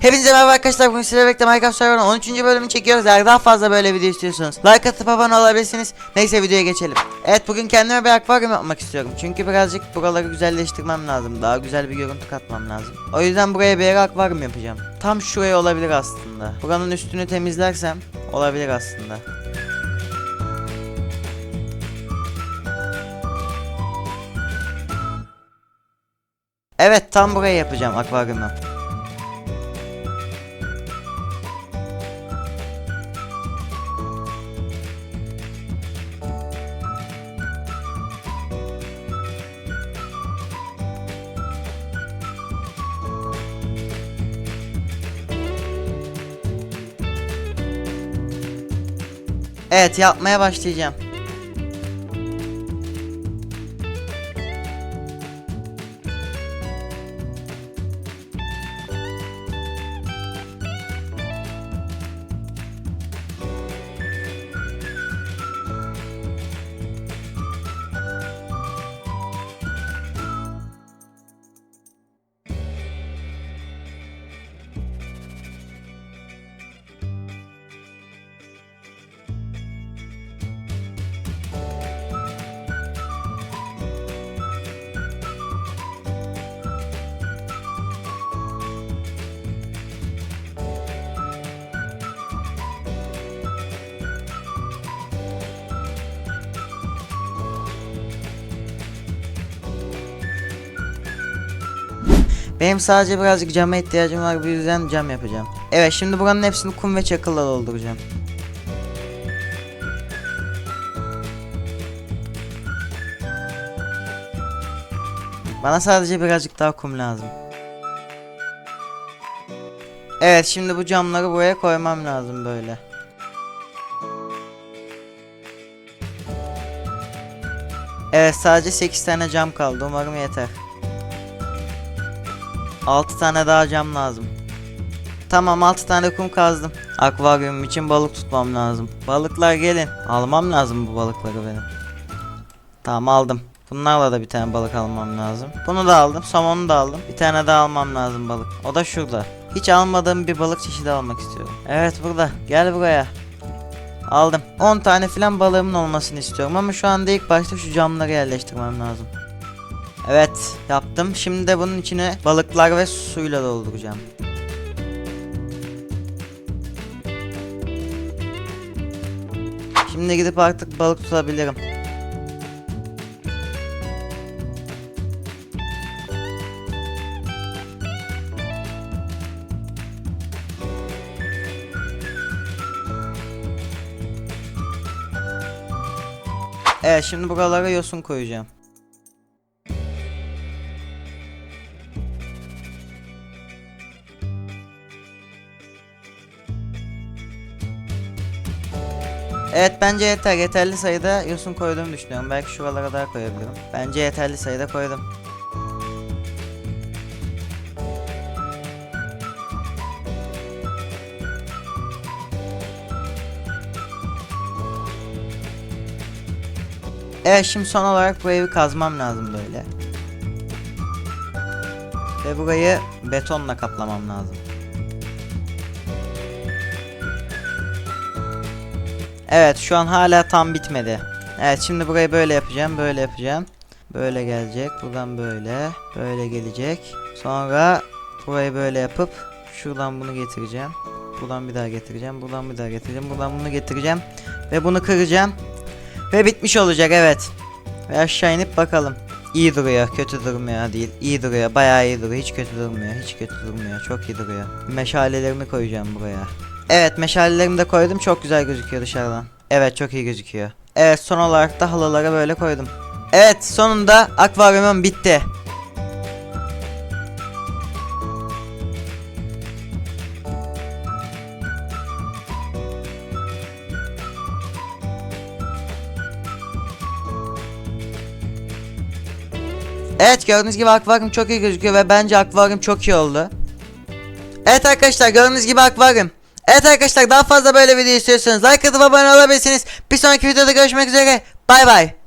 Hepinize merhaba arkadaşlar bugün sizlerle birlikte Minecraft Server'ın 13. bölümünü çekiyoruz. Eğer daha fazla böyle video istiyorsanız like atıp abone olabilirsiniz. Neyse videoya geçelim. Evet bugün kendime bir akvaryum yapmak istiyorum. Çünkü birazcık buraları güzelleştirmem lazım. Daha güzel bir görüntü katmam lazım. O yüzden buraya bir akvaryum yapacağım. Tam şuraya olabilir aslında. Buranın üstünü temizlersem olabilir aslında. Evet tam buraya yapacağım akvaryumu Evet yapmaya başlayacağım. Benim sadece birazcık cama ihtiyacım var bu yüzden cam yapacağım. Evet şimdi buranın hepsini kum ve çakılla dolduracağım. Bana sadece birazcık daha kum lazım. Evet şimdi bu camları buraya koymam lazım böyle. Evet sadece 8 tane cam kaldı umarım yeter. 6 tane daha cam lazım. Tamam 6 tane kum kazdım. Akvaryum için balık tutmam lazım. Balıklar gelin. Almam lazım bu balıkları benim. Tamam aldım. Bunlarla da bir tane balık almam lazım. Bunu da aldım. Somonu da aldım. Bir tane daha almam lazım balık. O da şurada. Hiç almadığım bir balık çeşidi almak istiyorum. Evet burada. Gel buraya. Aldım. 10 tane filan balığımın olmasını istiyorum ama şu anda ilk başta şu camları yerleştirmem lazım. Evet yaptım. Şimdi de bunun içine balıklar ve suyla dolduracağım. Şimdi gidip artık balık tutabilirim. Evet şimdi buralara yosun koyacağım. Evet bence yeter. Yeterli sayıda yosun koyduğumu düşünüyorum. Belki şuralara daha koyabilirim. Bence yeterli sayıda koydum. Evet şimdi son olarak bu evi kazmam lazım böyle. Ve burayı betonla kaplamam lazım. Evet şu an hala tam bitmedi. Evet şimdi burayı böyle yapacağım böyle yapacağım. Böyle gelecek buradan böyle böyle gelecek. Sonra burayı böyle yapıp şuradan bunu getireceğim. Buradan bir daha getireceğim. Buradan bir daha getireceğim. Buradan bunu getireceğim. Ve bunu kıracağım. Ve bitmiş olacak evet. Ve aşağı inip bakalım. İyi duruyor, kötü durmuyor değil. İyi duruyor, bayağı iyi duruyor. Hiç kötü durmuyor, hiç kötü durmuyor. Çok iyi duruyor. Meşalelerimi koyacağım buraya. Evet, meşalelerimi de koydum. Çok güzel gözüküyor dışarıdan. Evet, çok iyi gözüküyor. Evet, son olarak da halılara böyle koydum. Evet, sonunda akvaryumum bitti. Evet gördüğünüz gibi akvaryum çok iyi gözüküyor ve bence akvaryum çok iyi oldu. Evet arkadaşlar gördüğünüz gibi akvaryum. Evet arkadaşlar daha fazla böyle video istiyorsanız like atıp abone olabilirsiniz. Bir sonraki videoda görüşmek üzere. Bay bay.